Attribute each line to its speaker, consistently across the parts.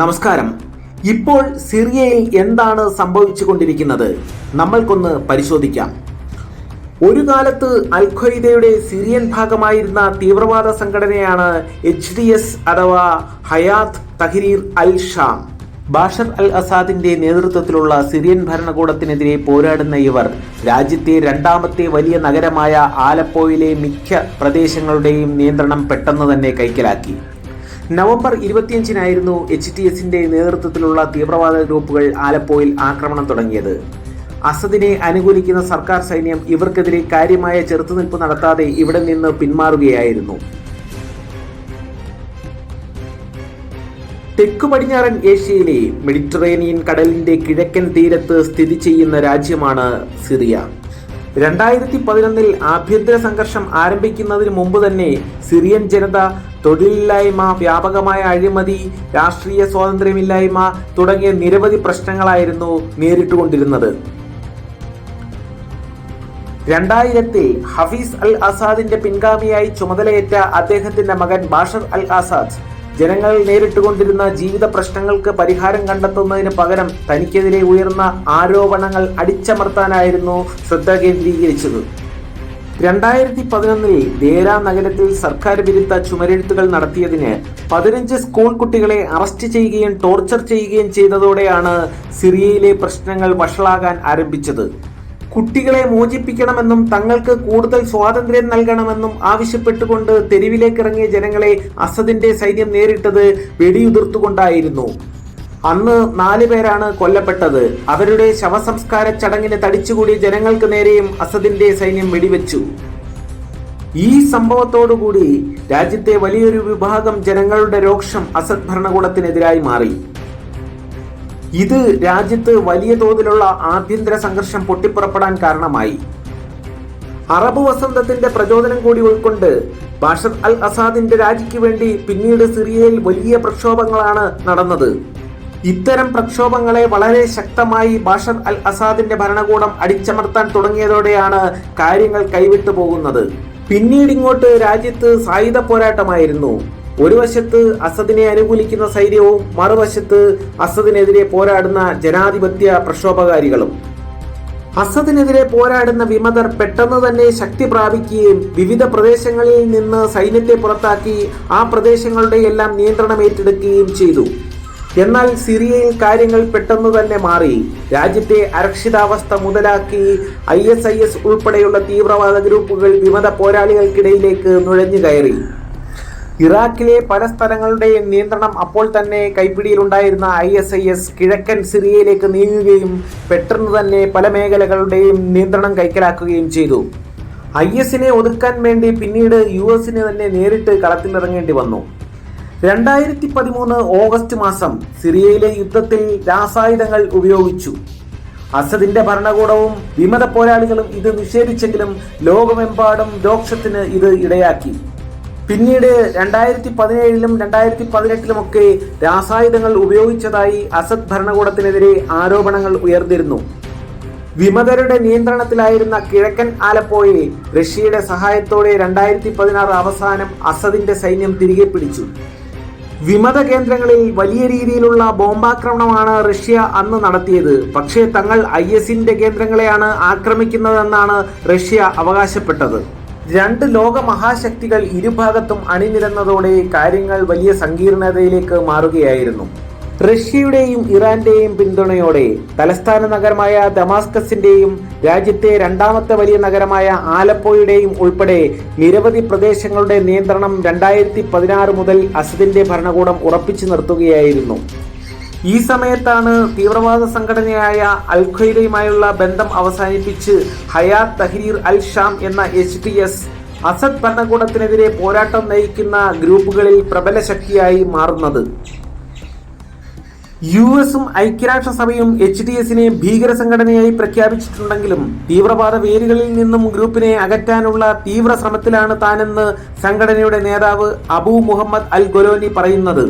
Speaker 1: നമസ്കാരം. ഇപ്പോൾ സിറിയയിൽ എന്താണ് സംഭവിച്ചു കൊണ്ടിരിക്കുന്നത് നമ്മൾക്കൊന്ന് പരിശോധിക്കാം. ഒരു കാലത്ത് അൽ സിറിയൻ ഭാഗമായിരുന്ന തീവ്രവാദ സംഘടനയാണ് എച്ച് ഡി എസ് അഥവാ Hayat Tahrir al Sham. Bashar al അസാദിന്റെ നേതൃത്വത്തിലുള്ള സിറിയൻ ഭരണകൂടത്തിനെതിരെ പോരാടുന്ന ഇവർ രാജ്യത്തെ രണ്ടാമത്തെ വലിയ നഗരമായ ആലപ്പോയിലെ മിക്ക പ്രദേശങ്ങളുടെയും നിയന്ത്രണം പെട്ടെന്ന് തന്നെ കൈക്കലാക്കി. നവംബർ ഇരുപത്തിയഞ്ചിനായിരുന്നു എച്ച് ടി എസിന്റെ നേതൃത്വത്തിലുള്ള തീവ്രവാദ ഗ്രൂപ്പുകൾ ആലപ്പോയിൽ ആക്രമണം തുടങ്ങിയത്. അസദിനെ അനുകൂലിക്കുന്ന സർക്കാർ സൈന്യം ഇവർക്കെതിരെ കാര്യമായ ചെറുത്തുനിൽപ്പ് നടത്താതെ ഇവിടെ നിന്ന് പിന്മാറുകയായിരുന്നു. തെക്കു പടിഞ്ഞാറൻ ഏഷ്യയിലെ മെഡിറ്ററേനിയൻ കടലിന്റെ കിഴക്കൻ തീരത്ത് സ്ഥിതി ചെയ്യുന്ന രാജ്യമാണ് സിറിയ. രണ്ടായിരത്തി പതിനൊന്നിൽ ആഭ്യന്തര സംഘർഷം ആരംഭിക്കുന്നതിന് മുമ്പ് തന്നെ സിറിയൻ ജനത തൊഴിലില്ലായ്മ വ്യാപകമായ അഴിമതി രാഷ്ട്രീയ സ്വാതന്ത്ര്യമില്ലായ്മ തുടങ്ങിയ നിരവധി പ്രശ്നങ്ങളായിരുന്നു നേരിട്ടുകൊണ്ടിരുന്നത്. രണ്ടായിരത്തിൽ ഹഫീസ് അൽ അസാദിന്റെ പിൻഗാമിയായി ചുമതലയേറ്റ അദ്ദേഹത്തിന്റെ മകൻ ബാഷർ അൽ ആസാദ് ജനങ്ങൾ നേരിട്ടുകൊണ്ടിരുന്ന ജീവിത പ്രശ്നങ്ങൾക്ക് പരിഹാരം കണ്ടെത്തുന്നതിന് പകരം തനിക്കെതിരെ ഉയർന്ന ആരോപണങ്ങൾ അടിച്ചമർത്താനായിരുന്നു ശ്രദ്ധ കേന്ദ്രീകരിച്ചത്. രണ്ടായിരത്തി പതിനൊന്നിൽ ദേര നഗരത്തിൽ സർക്കാർ വിരുദ്ധ ചുമരെഴുത്തുകൾ നടത്തിയതിന് പതിനഞ്ച് സ്കൂൾ കുട്ടികളെ അറസ്റ്റ് ചെയ്യുകയും ടോർച്ചർ ചെയ്യുകയും ചെയ്തതോടെയാണ് സിറിയയിലെ പ്രശ്നങ്ങൾ വഷളാകാൻ ആരംഭിച്ചത്. കുട്ടികളെ മോചിപ്പിക്കണമെന്നും തങ്ങൾക്ക് കൂടുതൽ സ്വാതന്ത്ര്യം നൽകണമെന്നും ആവശ്യപ്പെട്ടുകൊണ്ട് തെരുവിലേക്കിറങ്ങിയ ജനങ്ങളെ അസദിന്റെ സൈന്യം നേരിട്ടത് വെടിയുതിർത്തുകൊണ്ടായിരുന്നു. അന്ന് നാലു പേരാണ് കൊല്ലപ്പെട്ടത്. അവരുടെ ശവസംസ്കാര ചടങ്ങിന് തടിച്ചുകൂടിയ ജനങ്ങൾക്ക് നേരെയും അസദിന്റെ സൈന്യം വെടിവെച്ചു. ഈ സംഭവത്തോടുകൂടി രാജ്യത്തെ വലിയൊരു വിഭാഗം ജനങ്ങളുടെ രോക്ഷം അസദ് ഭരണകൂടത്തിനെതിരായി മാറി. ഇത് രാജ്യത്ത് വലിയ തോതിലുള്ള ആഭ്യന്തര സംഘർഷം പൊട്ടിപ്പുറപ്പെടാൻ കാരണമായി. അറബ് വസന്തത്തിന്റെ പ്രചോദനം കൂടി ഉൾക്കൊണ്ട് ബാഷർ അൽ അസാദിന്റെ രാജിക്ക് വേണ്ടി പിന്നീട് സിറിയയിൽ വലിയ പ്രക്ഷോഭങ്ങളാണ് നടന്നത്. ഇത്തരം പ്രക്ഷോഭങ്ങളെ വളരെ ശക്തമായി ബാഷർ അൽ അസാദിന്റെ ഭരണകൂടം അടിച്ചമർത്താൻ തുടങ്ങിയതോടെയാണ് കാര്യങ്ങൾ കൈവിട്ടു പോകുന്നത്. പിന്നീട് ഇങ്ങോട്ട് രാജ്യത്ത് സായുധ പോരാട്ടമായിരുന്നു. ഒരു വശത്ത് അസദിനെ അനുകൂലിക്കുന്ന സൈന്യവും മറുവശത്ത് അസദിനെതിരെ പോരാടുന്ന ജനാധിപത്യ പ്രക്ഷോഭകാരികളും. അസദിനെതിരെ പോരാടുന്ന വിമതർ പെട്ടെന്ന് തന്നെ ശക്തി പ്രാപിക്കുകയും വിവിധ പ്രദേശങ്ങളിൽ നിന്ന് സൈന്യത്തെ പുറത്താക്കി ആ പ്രദേശങ്ങളുടെ എല്ലാം നിയന്ത്രണം ഏറ്റെടുക്കുകയും ചെയ്തു. എന്നാൽ സിറിയയിൽ കാര്യങ്ങൾ പെട്ടെന്ന് തന്നെ മാറി. രാജ്യത്തെ അരക്ഷിതാവസ്ഥ മുതലാക്കി ഐ എസ് ഐ എസ് ഉൾപ്പെടെയുള്ള തീവ്രവാദ ഗ്രൂപ്പുകൾ വിമത പോരാളികൾക്കിടയിലേക്ക് നുഴഞ്ഞു കയറി ഇറാഖിലെ പല സ്ഥലങ്ങളുടെയും നിയന്ത്രണം അപ്പോൾ തന്നെ കൈപ്പിടിയിലുണ്ടായിരുന്ന ഐ എസ് ഐ എസ് കിഴക്കൻ സിറിയയിലേക്ക് നീങ്ങുകയും പെട്ടെന്ന് തന്നെ പല മേഖലകളുടെയും നിയന്ത്രണം കൈക്കലാക്കുകയും ചെയ്തു. ഐ എസിനെ ഒതുക്കാൻ വേണ്ടി പിന്നീട് യു എസിനെ തന്നെ നേരിട്ട് കളത്തിലിറങ്ങേണ്ടി വന്നു. രണ്ടായിരത്തി പതിമൂന്ന് ഓഗസ്റ്റ് മാസം സിറിയയിലെ യുദ്ധത്തിൽ രാസായുധങ്ങൾ ഉപയോഗിച്ചു. അസദിന്റെ ഭരണകൂടവും വിമത പോരാളികളും ഇത് നിഷേധിച്ചെങ്കിലും ലോകമെമ്പാടും രോക്ഷത്തിന് ഇത് ഇടയാക്കി. പിന്നീട് രണ്ടായിരത്തി പതിനേഴിലും രണ്ടായിരത്തി പതിനെട്ടിലുമൊക്കെ രാസായുധങ്ങൾ ഉപയോഗിച്ചതായി അസദ് ഭരണകൂടത്തിനെതിരെ ആരോപണങ്ങൾ ഉയർന്നിരുന്നു. വിമതരുടെ നിയന്ത്രണത്തിലായിരുന്ന കിഴക്കൻ ആലപ്പോയെ റഷ്യയുടെ സഹായത്തോടെ രണ്ടായിരത്തി പതിനാറ് അവസാനം അസദിന്റെ സൈന്യം തിരികെ പിടിച്ചു. വിമത കേന്ദ്രങ്ങളിൽ വലിയ രീതിയിലുള്ള ബോംബാക്രമണമാണ് റഷ്യ അന്ന് നടത്തിയത്. പക്ഷേ തങ്ങൾ ഐ എസിന്റെ കേന്ദ്രങ്ങളെയാണ് ആക്രമിക്കുന്നതെന്നാണ് റഷ്യ അവകാശപ്പെട്ടത്. രണ്ട് ലോക മഹാശക്തികൾ ഇരുഭാഗത്തും അണിനിരന്നതോടെ കാര്യങ്ങൾ വലിയ സങ്കീർണതയിലേക്ക് മാറുകയായിരുന്നു. റഷ്യയുടെയും ഇറാന്റെയും പിന്തുണയോടെ തലസ്ഥാന നഗരമായ ദമാസ്കസിന്റെയും രാജ്യത്തെ രണ്ടാമത്തെ വലിയ നഗരമായ ആലപ്പോയുടെയും ഉൾപ്പെടെ നിരവധി പ്രദേശങ്ങളുടെ നിയന്ത്രണം രണ്ടായിരത്തി പതിനാറ് മുതൽ അസദിന്റെ ഭരണകൂടം ഉറപ്പിച്ചു നിർത്തുകയായിരുന്നു. ഈ സമയത്താണ് തീവ്രവാദ സംഘടനയായ അൽ ഖ്വയ്ദയുമായുള്ള ബന്ധം അവസാനിപ്പിച്ച് ഹയാത്ത് തഹ്രീർ അൽ ഷാം എന്ന എച്ച് ടി എസ് അസദ് ഭരണകൂടത്തിനെതിരെ പോരാട്ടം നയിക്കുന്ന ഗ്രൂപ്പുകളിൽ പ്രബല ശക്തിയായി മാറുന്നത്. യു എസും ഐക്യരാഷ്ട്രസഭയും എച്ച് ഡി എസിനെ ഭീകര സംഘടനയായി പ്രഖ്യാപിച്ചിട്ടുണ്ടെങ്കിലും തീവ്രവാദ വേരുകളിൽ നിന്നും ഗ്രൂപ്പിനെ അകറ്റാനുള്ള തീവ്ര ശ്രമത്തിലാണ് താനെന്ന് സംഘടനയുടെ നേതാവ് അബു മുഹമ്മദ് അൽ ഗൊലോനി പറയുന്നത്.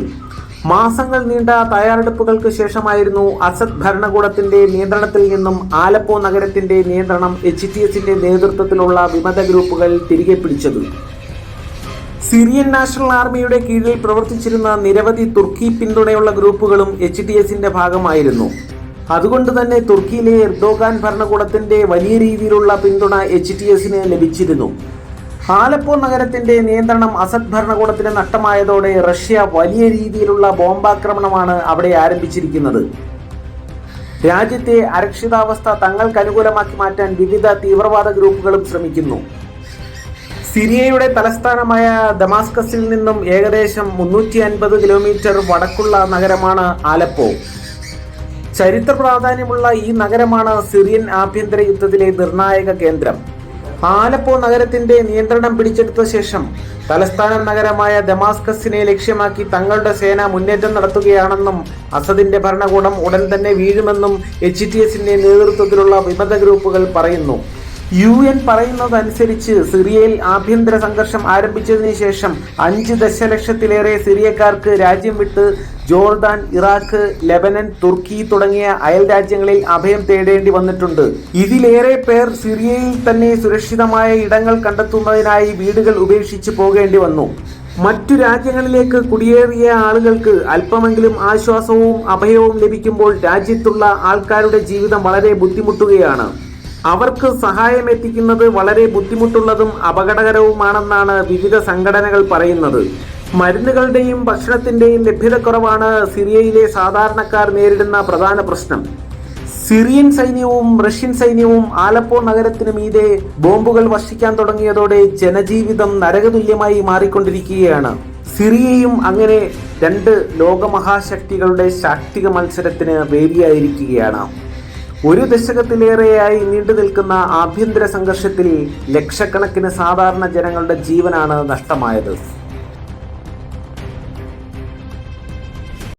Speaker 1: മാസങ്ങൾ നീണ്ട തയ്യാറെടുപ്പുകൾക്ക് ശേഷമായിരുന്നു അസദ് ഭരണകൂടത്തിന്റെ നിയന്ത്രണത്തിൽ നിന്നും ആലപ്പോ നഗരത്തിന്റെ നിയന്ത്രണം എച്ച് ടി എസിന്റെ നേതൃത്വത്തിലുള്ള വിമത ഗ്രൂപ്പുകൾ തിരികെ പിടിച്ചത്. സിറിയൻ നാഷണൽ ആർമിയുടെ കീഴിൽ പ്രവർത്തിച്ചിരുന്ന നിരവധി തുർക്കി പിന്തുണയുള്ള ഗ്രൂപ്പുകളും എച്ച് ടി എസിന്റെ ഭാഗമായിരുന്നു. അതുകൊണ്ട് തന്നെ തുർക്കിയിലെ എർദോഗാൻ ഭരണകൂടത്തിന്റെ വലിയ രീതിയിലുള്ള പിന്തുണ എച്ച് ടി എസിന് ലഭിച്ചിരുന്നു. ആലപ്പോ നഗരത്തിന്റെ നിയന്ത്രണം അസദ് ഭരണകൂടത്തിന് നഷ്ടമായതോടെ റഷ്യ വലിയ രീതിയിലുള്ള ബോംബാക്രമണമാണ് അവിടെ ആരംഭിച്ചിരിക്കുന്നത്. രാജ്യത്തെ അരക്ഷിതാവസ്ഥ തങ്ങൾക്ക് അനുകൂലമാക്കി മാറ്റാൻ വിവിധ തീവ്രവാദ ഗ്രൂപ്പുകളും ശ്രമിക്കുന്നു. സിറിയയുടെ തലസ്ഥാനമായ ദമാസ്കസിൽ നിന്നും ഏകദേശം മുന്നൂറ്റി അൻപത് കിലോമീറ്റർ വടക്കുള്ള നഗരമാണ് ആലപ്പോ. ചരിത്ര പ്രാധാന്യമുള്ള ഈ നഗരമാണ് സിറിയൻ ആഭ്യന്തര യുദ്ധത്തിലെ നിർണായക കേന്ദ്രം. ആലപ്പോ നഗരത്തിന്റെ നിയന്ത്രണം പിടിച്ചെടുത്ത ശേഷം തലസ്ഥാന നഗരമായ ദമാസ്കസിനെ ലക്ഷ്യമാക്കി തങ്ങളുടെ സേന മുന്നേറ്റം നടത്തുകയാണെന്നും അസദിന്റെ ഭരണകൂടം ഉടൻ തന്നെ വീഴുമെന്നും എച്ച് ടി എസിന്റെ നേതൃത്വത്തിലുള്ള വിമത ഗ്രൂപ്പുകൾ പറയുന്നു. യു എൻ പറയുന്നതനുസരിച്ച് സിറിയയിൽ ആഭ്യന്തര സംഘർഷം ആരംഭിച്ചതിന് ശേഷം അഞ്ച് ദശലക്ഷത്തിലേറെ സിറിയക്കാർക്ക് രാജ്യം വിട്ട് ജോർദാൻ ഇറാഖ് ലെബനൻ തുർക്കി തുടങ്ങിയ അയൽ രാജ്യങ്ങളിൽ അഭയം തേടേണ്ടി വന്നിട്ടുണ്ട്. ഇതിലേറെ പേർ സിറിയയിൽ തന്നെ സുരക്ഷിതമായ ഇടങ്ങൾ കണ്ടെത്തുന്നതിനായി വീടുകൾ ഉപേക്ഷിച്ച് പോകേണ്ടി വന്നു. മറ്റു രാജ്യങ്ങളിലേക്ക് കുടിയേറിയ ആളുകൾക്ക് അല്പമെങ്കിലും ആശ്വാസവും അഭയവും ലഭിക്കുമ്പോൾ രാജ്യത്തുള്ള ആൾക്കാരുടെ ജീവിതം വളരെ ബുദ്ധിമുട്ടുകയാണ്. അവർക്ക് സഹായം എത്തിക്കുന്നത് വളരെ ബുദ്ധിമുട്ടുള്ളതും അപകടകരവുമാണെന്നാണ് വിവിധ സംഘടനകൾ പറയുന്നത്. മരുന്നുകളുടെയും ഭക്ഷണത്തിന്റെയും ലഭ്യതക്കുറവാണ് സിറിയയിലെ സാധാരണക്കാർ നേരിടുന്ന പ്രധാന പ്രശ്നം. സിറിയൻ സൈന്യവും റഷ്യൻ സൈന്യവും ആലപ്പോ നഗരത്തിനു മീതെ ബോംബുകൾ വർഷിക്കാൻ തുടങ്ങിയതോടെ ജനജീവിതം നരകതുല്യമായി മാറിക്കൊണ്ടിരിക്കുകയാണ്. സിറിയയും അങ്ങനെ രണ്ട് ലോകമഹാശക്തികളുടെ ശാക്തിക മത്സരത്തിന് വേദിയായിരിക്കുകയാണ്. ഒരു ദശകത്തിലേറെയായി നീണ്ടു നിൽക്കുന്ന ആഭ്യന്തര സംഘർഷത്തിൽ ലക്ഷക്കണക്കിന് സാധാരണ ജനങ്ങളുടെ ജീവനാണ് നഷ്ടമായത്.